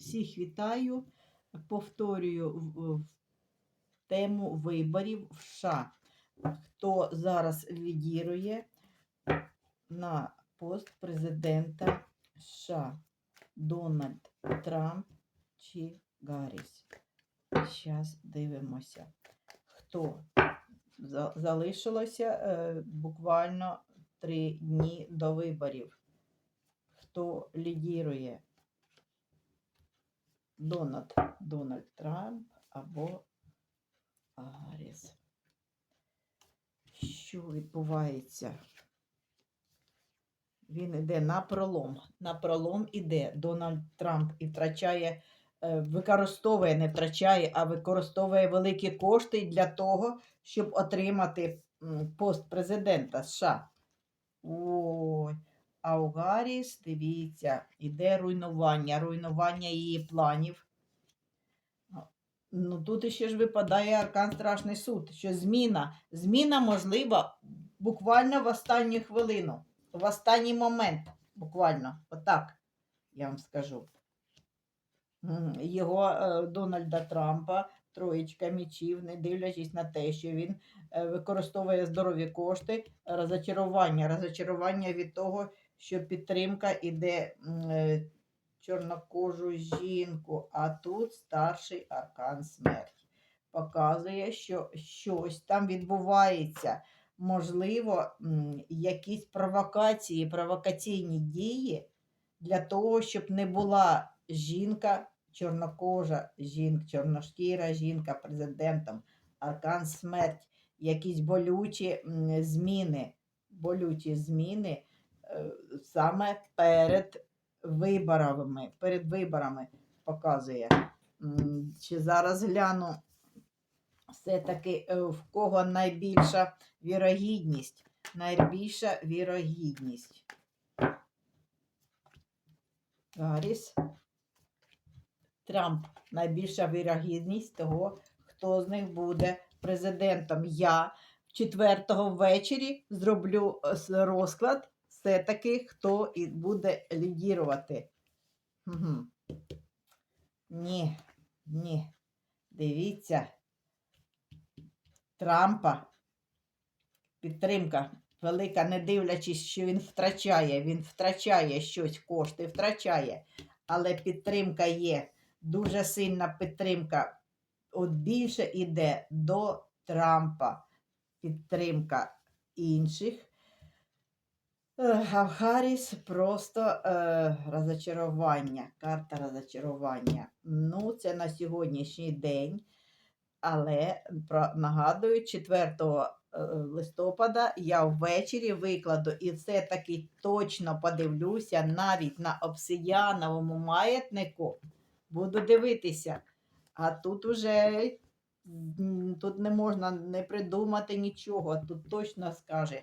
Всіх вітаю. Повторюю тему виборів в США. Хто зараз лідірує на пост президента США? Дональд Трамп чи Гарріс? Зараз дивимося. Хто залишилося е, буквально три дні до виборів. Хто лідірує? Дональд, Дональд Трамп або Гарріс. Що відбувається? Він іде на пролом. На пролом іде Дональд Трамп і втрачає, е, використовує, не втрачає, а використовує великі кошти для того, щоб отримати пост президента США. Ой. А у Гарріс, дивіться, іде руйнування, руйнування її планів. Ну, тут іще ж випадає Аркан Страшний суд, що зміна, зміна можлива буквально в останню хвилину, в останній момент, буквально, отак, я вам скажу. Його е, Дональда Трампа, троєчка мічів, не дивлячись на те, що він е, використовує здорові кошти, розочарування, розочарування від того, що підтримка іде е, чорнокожу жінку, а тут старший аркан смерті. Показує, що щось там відбувається. Можливо, якісь провокації, провокаційні дії для того, щоб не була жінка, чорнокожа жінка, чорношкіра жінка президентом, аркан смерть, якісь болючі зміни, болючі зміни саме перед виборами, перед виборами показує. Чи зараз гляну все-таки е, в кого найбільша вірогідність? Найбільша вірогідність. Гарріс. Трамп. Найбільша вірогідність того, хто з них буде президентом. Я 4 ввечері зроблю е, розклад все-таки, хто і буде лідірувати. Угу. Ні, ні. Дивіться. Трампа. Підтримка велика, не дивлячись, що він втрачає. Він втрачає щось, кошти втрачає. Але підтримка є. Дуже сильна підтримка. От більше йде до Трампа. Підтримка інших. А в Харріс просто е, розочарування, карта розочарування. Ну, це на сьогоднішній день. Але нагадую, 4 е, листопада я ввечері викладу і все-таки точно подивлюся навіть на обсидіановому маятнику. Буду дивитися. А тут уже тут не можна не придумати нічого. Тут точно скаже,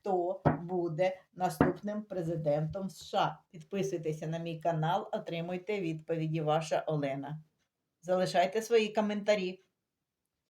хто буде наступним президентом США. Підписуйтеся на мій канал, отримуйте відповіді. Ваша Олена. Залишайте свої коментарі.